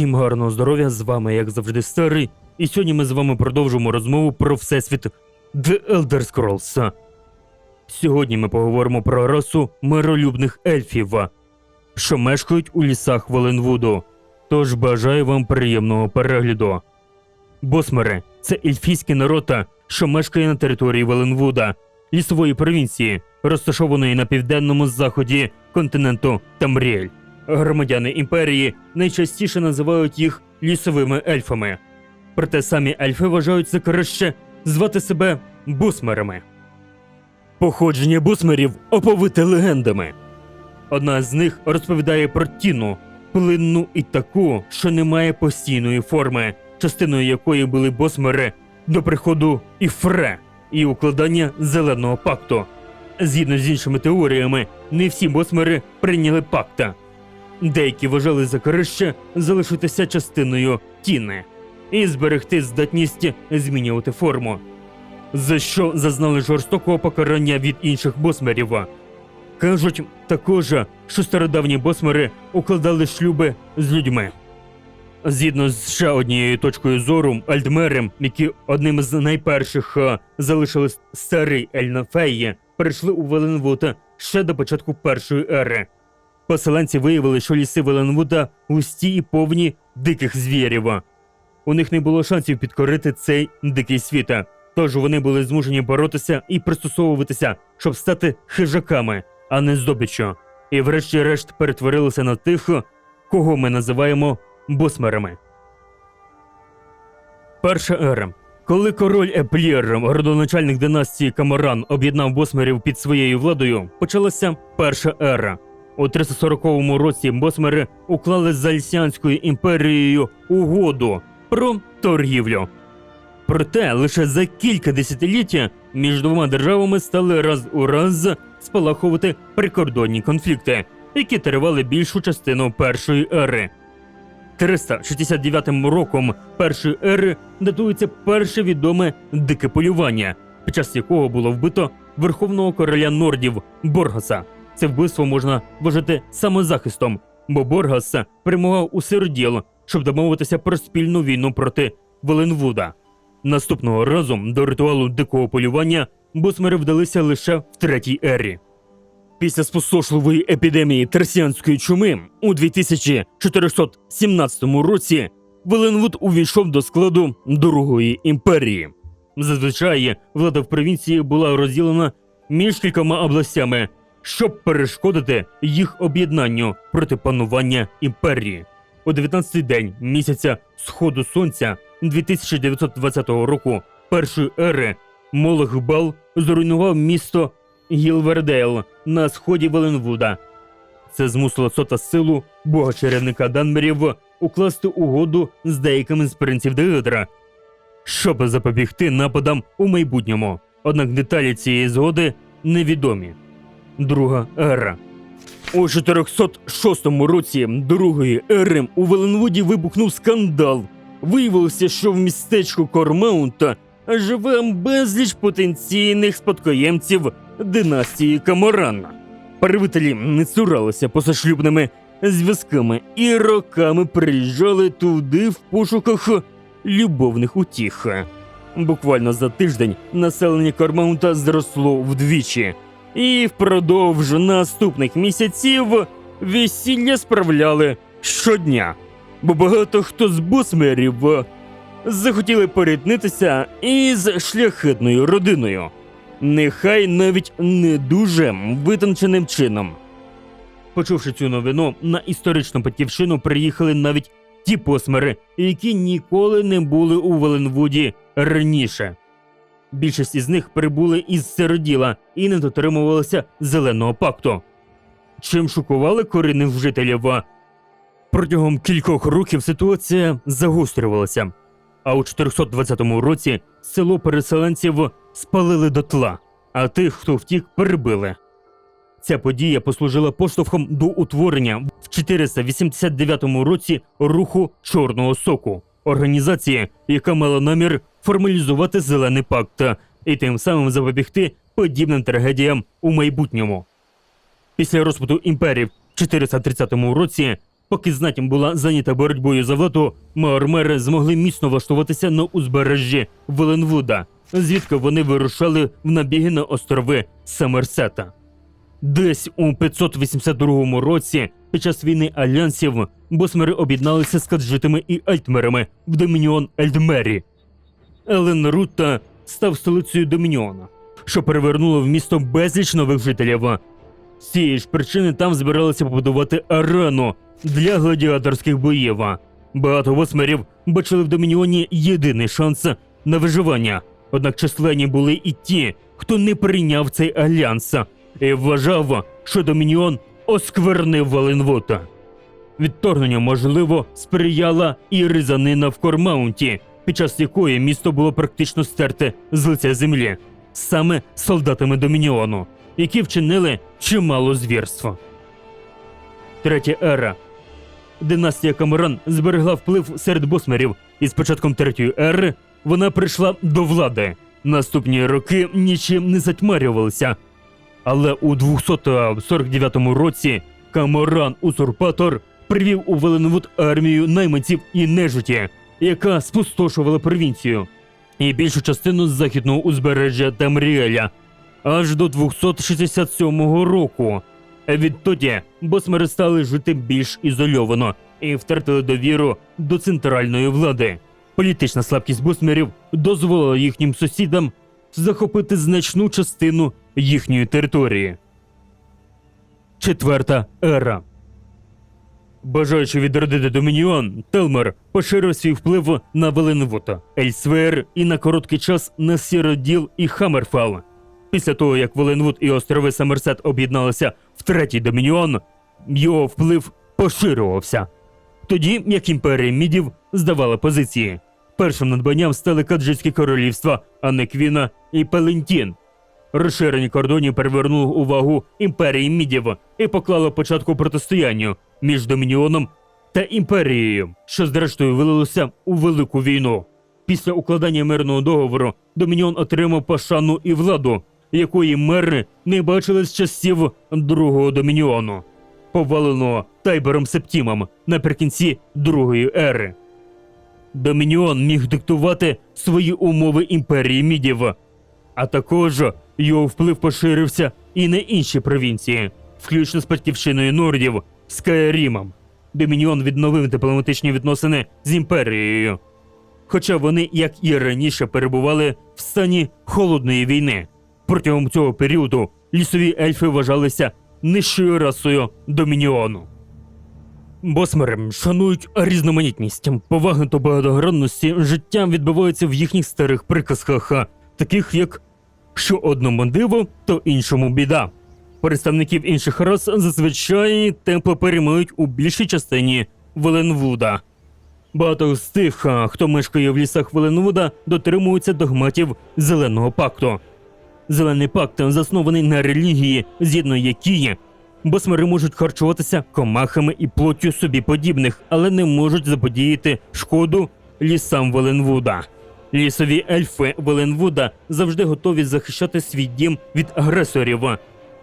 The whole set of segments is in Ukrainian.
Всім гарного здоров'я, з вами, як завжди, старий, і сьогодні ми з вами продовжимо розмову про всесвіт The Elder Scrolls. Сьогодні ми поговоримо про расу миролюбних ельфів, що мешкають у лісах Воленвуду. Тож бажаю вам приємного перегляду. Босмери це ельфійський народ, що мешкає на території Веленвуда, лісової провінції, розташованої на південному заході континенту Тамріель. Громадяни імперії найчастіше називають їх лісовими ельфами. Проте самі ельфи вважають за краще звати себе бусмерами. Походження бусмерів оповите легендами. Одна з них розповідає про тіну, плинну і таку, що не має постійної форми, частиною якої були босмери до приходу Іфре і укладання зеленого пакту. Згідно з іншими теоріями, не всі босмери прийняли пакта. Деякі вважали за краще залишитися частиною тіни і зберегти здатність змінювати форму, за що зазнали жорстокого покарання від інших босмерів. Кажуть також, що стародавні босмери укладали шлюби з людьми. Згідно з ще однією точкою зору, Альдмерем, які одним з найперших е, залишили старий Ельнафеї, перейшли у Веленвуд ще до початку першої ери. Поселенці виявили, що ліси Веленвуда густі і повні диких звірів. У них не було шансів підкорити цей дикий світ, тож вони були змушені боротися і пристосовуватися, щоб стати хижаками, а не здобиччю. І врешті-решт перетворилися на тих, кого ми називаємо босмерами. Перша ера. Коли король Еплір, родоначальник династії Камаран, об'єднав босмерів під своєю владою, почалася перша ера. У 340 році босмери уклали з Альсіанською імперією угоду про торгівлю. Проте лише за кілька десятиліття між двома державами стали раз у раз спалахувати прикордонні конфлікти, які тривали більшу частину першої ери. 369 роком першої ери датується перше відоме дике полювання, під час якого було вбито верховного короля нордів Боргаса. Це вбивство можна вважати самозахистом, бо Боргас прямував у сироділ, щоб домовитися про спільну війну проти Воленвуда. Наступного разу до ритуалу дикого полювання босмери вдалися лише в третій ері. Після спустошливої епідемії терсіанської чуми у 2417 році Веленвуд увійшов до складу Другої імперії. Зазвичай влада в провінції була розділена між кількома областями, щоб перешкодити їх об'єднанню проти панування імперії. У 19-й день місяця сходу сонця 2920 року першої ери Молох Бал зруйнував місто Гілвердейл на сході Веленвуда. Це змусило сота силу бога чарівника Данмерів укласти угоду з деякими з принців Деидра, щоб запобігти нападам у майбутньому. Однак деталі цієї згоди невідомі. Друга ера. У 406 році другої ери у Веленвуді вибухнув скандал. Виявилося, що в містечку Кормаунта живе безліч потенційних спадкоємців династії Каморана. Правителі не цуралися позашлюбними зв'язками і роками приїжджали туди в пошуках любовних утіх. Буквально за тиждень населення Кормаунта зросло вдвічі, і впродовж наступних місяців весілля справляли щодня, бо багато хто з босмерів захотіли поріднитися із шляхетною родиною, нехай навіть не дуже витонченим чином. Почувши цю новину, на історичну батьківщину приїхали навіть ті посмери, які ніколи не були у Веленвуді раніше. Більшість із них прибули із сироділа і не дотримувалися зеленого пакту. Чим шокували корінних жителів? Протягом кількох років ситуація загострювалася, а у 420 році село переселенців спалили дотла, а тих, хто втік, перебили. Ця подія послужила поштовхом до утворення в 489 році руху Чорного Соку, організації, яка мала намір формалізувати зелений пакт і тим самим запобігти подібним трагедіям у майбутньому. Після розпаду імперії в 430 році Поки знатям була зайнята боротьбою за владу, маормери змогли міцно влаштуватися на узбережжі Веленвуда, звідки вони вирушали в набіги на острови Самерсета. Десь у 582 році, під час війни альянсів, босмери об'єдналися з каджитами і альтмерами в домініон Ельдмері. Елен Рутта став столицею домініона, що перевернуло в місто безліч нових жителів. З цієї ж причини там збиралися побудувати арену для гладіаторських боїв. Багато восмерів бачили в домініоні єдиний шанс на виживання. Однак численні були і ті, хто не прийняв цей альянс і вважав, що домініон осквернив Валенвота. Відторгненню, можливо, сприяла і ризанина в Кормаунті, під час якої місто було практично стерте з лиця землі, саме солдатами Домініону, які вчинили чимало звірства. Третя ера. Династія Камеран зберегла вплив серед босмерів, і з початком третьої ери вона прийшла до влади. Наступні роки нічим не затьмарювалися. Але у 249 році Каморан Узурпатор привів у Веленвуд армію найманців і нежиті, яка спустошувала провінцію і більшу частину західного узбережжя Тамріеля аж до 267 року. Відтоді босмери стали жити більш ізольовано і втратили довіру до центральної влади. Політична слабкість босмерів дозволила їхнім сусідам захопити значну частину їхньої території. Четверта ера. Бажаючи відродити Домініон, Телмер поширив свій вплив на Веленвута, Ельсвер і на короткий час на Сіроділ і Хаммерфал. Після того, як Веленвуд і острови Самерсет об'єдналися в третій Домініон, його вплив поширювався. Тоді як імперія мідів здавала позиції. Першим надбанням стали каджитські королівства Анеквіна і Пелентін. Розширені кордонів перевернули увагу імперії мідів і поклало початку протистоянню між Домініоном та імперією, що зрештою вилилося у велику війну. Після укладання мирного договору Домініон отримав пошану і владу, якої мери не бачили з часів другого Домініону, поваленого Тайбером Септімом наприкінці другої ери. Домініон міг диктувати свої умови імперії мідів, а також його вплив поширився і на інші провінції, включно з батьківщиною нордів Скайрімом. Домініон відновив дипломатичні відносини з імперією. Хоча вони, як і раніше, перебували в стані холодної війни. Протягом цього періоду лісові ельфи вважалися нижчою расою Домініону. Босмери шанують різноманітність, поваги до багатогранності життя відбувається в їхніх старих приказках, таких як що одному диво, то іншому біда. Представників інших рас зазвичай тепло переймають у більшій частині Веленвуда. Багато з тих, хто мешкає в лісах Веленвуда, дотримуються догматів Зеленого пакту. Зелений пакт заснований на релігії, згідно якої босмери можуть харчуватися комахами і плоттю собі подібних, але не можуть заподіяти шкоду лісам Веленвуда. Лісові ельфи Веленвуда завжди готові захищати свій дім від агресорів,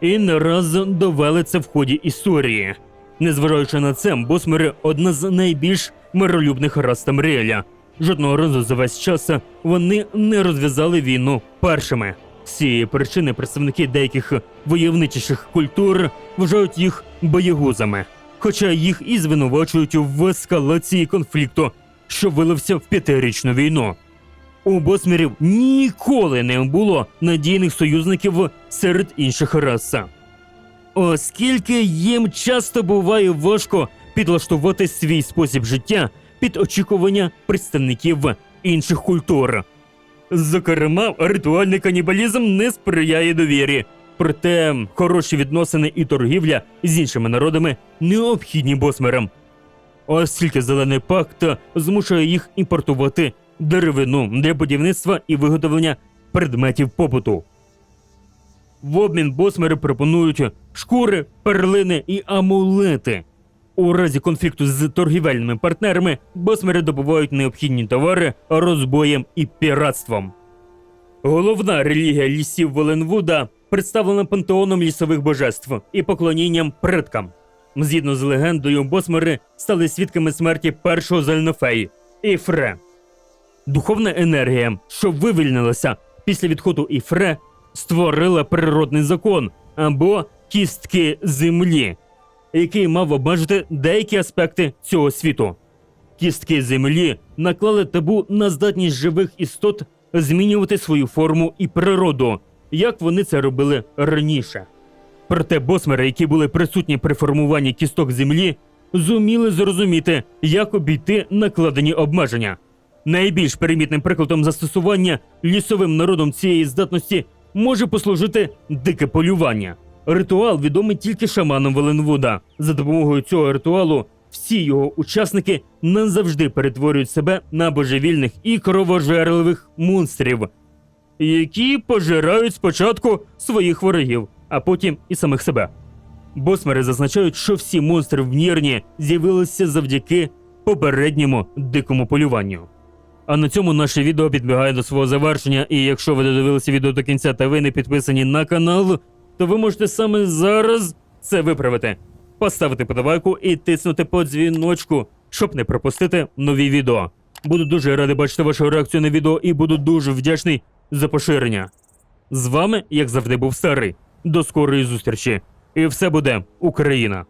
і не раз довели це в ході історії. Незважаючи на це, босмери одна з найбільш миролюбних рас Тамріеля. Жодного разу за весь час вони не розв'язали війну першими. Цієї причини представники деяких войовничіших культур вважають їх боєгузами, хоча їх і звинувачують в ескалації конфлікту, що вилився в п'ятирічну війну. У босмерів ніколи не було надійних союзників серед інших рас. Оскільки їм часто буває важко підлаштувати свій спосіб життя під очікування представників інших культур. Зокрема, ритуальний канібалізм не сприяє довірі. Проте хороші відносини і торгівля з іншими народами необхідні босмерам. Оскільки зелений пакт змушує їх імпортувати деревину для будівництва і виготовлення предметів побуту. В обмін босмери пропонують шкури, перлини і амулети. У разі конфлікту з торгівельними партнерами босмери добувають необхідні товари розбоєм і піратством. Головна релігія лісів Воленвуда представлена пантеоном лісових божеств і поклонінням предкам. Згідно з легендою, босмери стали свідками смерті першого Зельнофей Іфре. Духовна енергія, що вивільнилася після відходу Іфре, створила природний закон або кістки землі, який мав обмежити деякі аспекти цього світу. Кістки землі наклали табу на здатність живих істот змінювати свою форму і природу, як вони це робили раніше. Проте босмери, які були присутні при формуванні кісток землі, зуміли зрозуміти, як обійти накладені обмеження. Найбільш перемітним прикладом застосування лісовим народом цієї здатності може послужити дике полювання. Ритуал відомий тільки шаманам Веленвуда. За допомогою цього ритуалу всі його учасники назавжди перетворюють себе на божевільних і кровожерливих монстрів, які пожирають спочатку своїх ворогів, а потім і самих себе. Босмери зазначають, що всі монстри в Нірні з'явилися завдяки попередньому дикому полюванню. А на цьому наше відео підбігає до свого завершення, і якщо ви додивилися відео до кінця та ви не підписані на канал, то ви можете саме зараз це виправити. Поставити подавайку і тиснути по дзвіночку, щоб не пропустити нові відео. Буду дуже радий бачити вашу реакцію на відео і буду дуже вдячний за поширення. З вами, як завжди, був старий. До скорої зустрічі. І все буде Україна!